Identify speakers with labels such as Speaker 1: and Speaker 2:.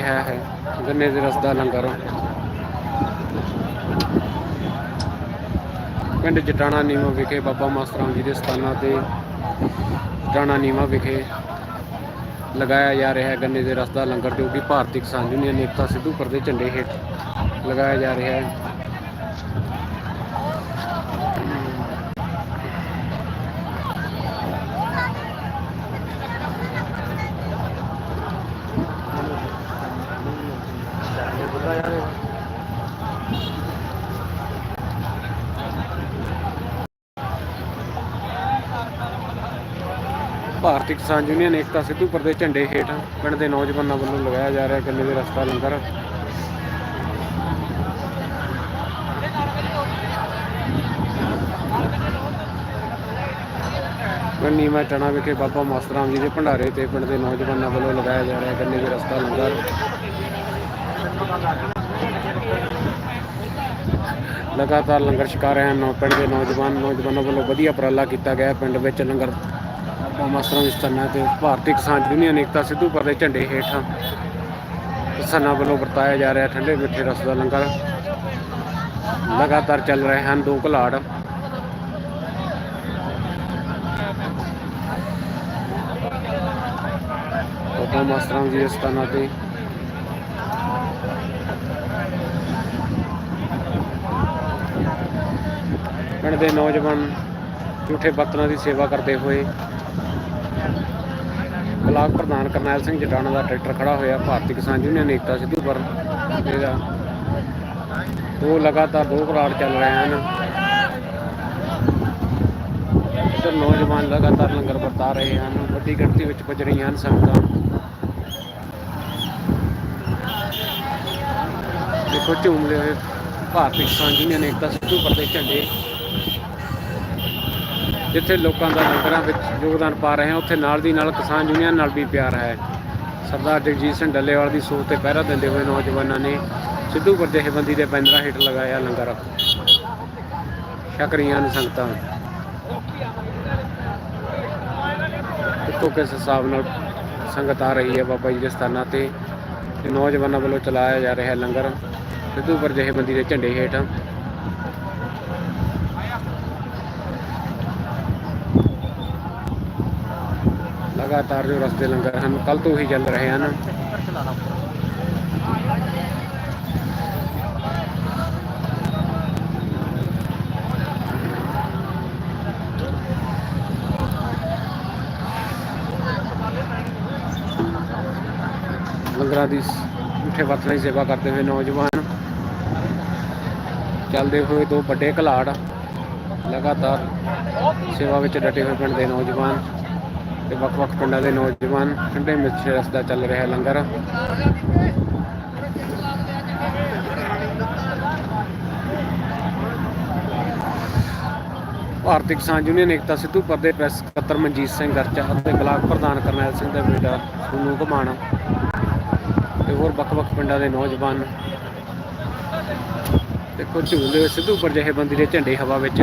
Speaker 1: ਹੈ ਹੈ। ਗੰਨੇ ਦੇ ਰਸ ਦਾ ਲੰਗਰ। ਪਿੰਡ ਜਟਾਣਾ ਨੀਮਾ ਵਿਖੇ ਬਾਬਾ ਮਾਸਟਰਾਂ ਜੀ ਦੇ ਸਥਾਨਾਂ ਤੇ ਜਟਾਣਾ ਨੀਮਾ ਵਿਖੇ ਲਗਾਇਆ ਜਾ ਰਿਹਾ ਹੈ ਗੰਨੇ ਦੇ ਰਸ ਦਾ ਲੰਗਰ, ਜੋ ਕਿ ਭਾਰਤੀ ਕਿਸਾਨ ਯੂਨੀਅਨ ਏਕਤਾ ਸਿੱਧੂਪੁਰ ਦੇ ਝੰਡੇ ਹੇਠ ਲਗਾਇਆ ਜਾ ਰਿਹਾ ਹੈ। ਭਾਰਤੀ ਕਿਸਾਨ ਯੂਨੀਅਨ ਏਕਤਾ ਸਿੱਧੂਪੁਰ ਦੇ ਝੰਡੇ ਹੇਠ ਪਿੰਡ ਦੇ ਨੌਜਵਾਨਾਂ ਵੱਲੋਂ ਲਗਾਇਆ ਜਾ ਰਿਹਾ ਗੰਨੇ ਦੇ ਰਸਤਾ ਲੰਗਰ? ਪਿੰਡ ਨੀਮਾ ਵਿਖੇ ਬਾਬਾ ਮਾਸਟਰਾਮ ਜੀ ਦੇ ਭੰਡਾਰੇ ਤੇ ਪਿੰਡ ਦੇ ਨੌਜਵਾਨਾਂ ਵੱਲੋਂ ਲਗਾਇਆ ਜਾ ਰਿਹਾ ਗੰਨੇ ਦੇ ਰਸਤਾ ਲੰਗਰ? ਲਗਾਤਾਰ ਲੰਗਰ ਛਕਾ ਰਹੇ ਹਨ। ਪਿੰਡ ਦੇ ਨੌਜਵਾਨ ਨੌਜਵਾਨਾਂ ਵੱਲੋਂ ਵਧੀਆ ਉਪਰਾਲਾ ਕੀਤਾ ਗਿਆ। ਪਿੰਡ ਵਿੱਚ ਲੰਗਰ ਮਾਸਟਰਾਂ ਦੀ ਸਥਾਨਾਂ ਤੇ ਭਾਰਤੀ ਕਿਸਾਨ ਯੂਨੀਅਨ ਏਕਤਾ ਸਿੱਧੂਪੁਰ ਦੇ ਝੰਡੇ ਹੇਠ ਕਿਸਾਨਾਂ ਵੱਲੋਂ ਵਰਤਾਇਆ ਜਾ ਰਿਹਾ ਠੰਡੇ ਮਿੱਠੇ ਰਸ ਦਾ ਲੰਗਰ। ਲਗਾਤਾਰ ਚੱਲ ਰਹੇ ਹਨ ਦੋ ਘਲਾੜ। ਬਾਬਾ ਮਾਸਟਰਾਂ ਜੀ ਦੇ ਸਥਾਨਾਂ ਤੇ ਪਿੰਡ ਦੇ ਨੌਜਵਾਨ ਝੂਠੇ ਬਰਤਨਾਂ ਦੀ ਸੇਵਾ ਕਰਦੇ ਹੋਏ ਬਲਾਕ ਪ੍ਰਧਾਨ ਕਰਨੈਲ ਸਿੰਘ ਜਟਾਣਾ ਦਾ ਟਰੈਕਟਰ ਖੜਾ ਹੋਇਆ। ਭਾਰਤੀ ਕਿਸਾਨ ਯੂਨੀਅਨ ਏਕਤਾ ਸਿੱਧੂਪੁਰ ਇਹਦਾ ਦੋ ਲਗਾਤਾਰ ਦੋ ਘਰਾੜ ਚੱਲ ਰਹੇ ਹਨ। ਇੱਧਰ ਨੌਜਵਾਨ ਲਗਾਤਾਰ ਲੰਗਰ ਵਰਤਾ ਰਹੇ ਹਨ। ਵੱਡੀ ਗਿਣਤੀ ਵਿੱਚ ਪੁੱਜ ਰਹੀਆਂ ਹਨ ਸੰਗਤਾਂ। ਦੇਖੋ ਝੂਮਦੇ ਹੋਏ ਭਾਰਤੀ ਕਿਸਾਨ ਯੂਨੀਅਨ ਏਕਤਾ ਸਿੱਧੂਪੁਰ ਦੇ ਝੰਡੇ ਜਿੱਥੇ ਲੋਕਾਂ ਦਾ ਲੰਗਰਾਂ ਵਿੱਚ ਯੋਗਦਾਨ ਪਾ ਰਹੇ ਹਨ ਉੱਥੇ ਨਾਲ ਦੀ ਨਾਲ ਕਿਸਾਨ ਯੂਨੀਅਨ ਨਾਲ ਵੀ ਪਿਆਰ ਹੈ। ਸਰਦਾਰ ਜਗਜੀਤ ਸਿੰਘ ਡੱਲੇਵਾਲ ਦੀ ਸੋਚ ਤੇ ਪਹਿਰਾ ਦਿੰਦੇ ਹੋਏ ਨੌਜਵਾਨਾਂ ਨੇ ਸਿੱਧੂ ਪਰ ਜਥੇਬੰਦੀ ਦੇ ਬੈਨਰਾਂ ਹੇਠ ਲਗਾਇਆ ਲੰਗਰ। ਸ਼ਕਰੀਆਂ ਨੇ ਸੰਗਤਾਂ। ਦੇਖੋ ਕਿਸ ਹਿਸਾਬ ਨਾਲ ਸੰਗਤ ਆ ਰਹੀ ਹੈ ਬਾਬਾ ਜੀ ਦੇ ਸਥਾਨਾਂ ਤੇ ਤੇ ਨੌਜਵਾਨਾਂ ਵੱਲੋਂ ਚਲਾਇਆ ਜਾ ਰਿਹਾ ਲੰਗਰ ਸਿੱਧੂ ਪਰ ਜਥੇਬੰਦੀ ਦੇ ਝੰਡੇ ਹੇਠ। ਲਗਾਤਾਰ ਜੋ ਰਸਤੇ ਲੰਗਰ ਹਨ ਕੱਲ ਤੋਂ ਹੀ ਚੱਲ ਰਹੇ ਹਨ। ਲੰਗਰਾਂ ਦੀ ਮਿੱਠੇ ਵਰਤਨ ਦੀ ਸੇਵਾ ਕਰਦੇ ਹੋਏ ਨੌਜਵਾਨ ਚੱਲਦੇ ਹੋਏ ਦੋ ਵੱਡੇ ਘਲਾੜ ਲਗਾਤਾਰ ਸੇਵਾ ਵਿੱਚ ਡਟੇ ਹੋਏ ਪਿੰਡ ਦੇ ਨੌਜਵਾਨ ਤੇ ਵੱਖ-ਵੱਖ ਪਿੰਡਾਂ ਦੇ ਨੌਜਵਾਨ ਠੰਡੇ ਮਿੱਠੇ ਰਸ ਦਾ ਚੱਲ ਰਿਹਾ ਲੰਗਰ। ਭਾਰਤੀ ਕਿਸਾਨ ਯੂਨੀਅਨ ਏਕਤਾ ਸਿੱਧੂਪੁਰ ਦੇ ਪ੍ਰੈਸ ਸਕੱਤਰ ਮਨਜੀਤ ਸਿੰਘ ਗਰਚਾ ਅਤੇ ਬਲਾਕ ਪ੍ਰਧਾਨ ਕਰਨੈਲ ਸਿੰਘ ਦਾ ਬੇਟਾ ਸੋਨੂੰ ਘਮਾਣਾ ਤੇ ਹੋਰ ਵੱਖ-ਵੱਖ ਪਿੰਡਾਂ ਦੇ ਨੌਜਵਾਨ ਦੇਖੋ ਝੂਲਦੇ ਸਿੱਧੂਪੁਰ ਜਥੇਬੰਦੀ ਦੇ ਝੰਡੇ ਹਵਾ ਵਿੱਚ।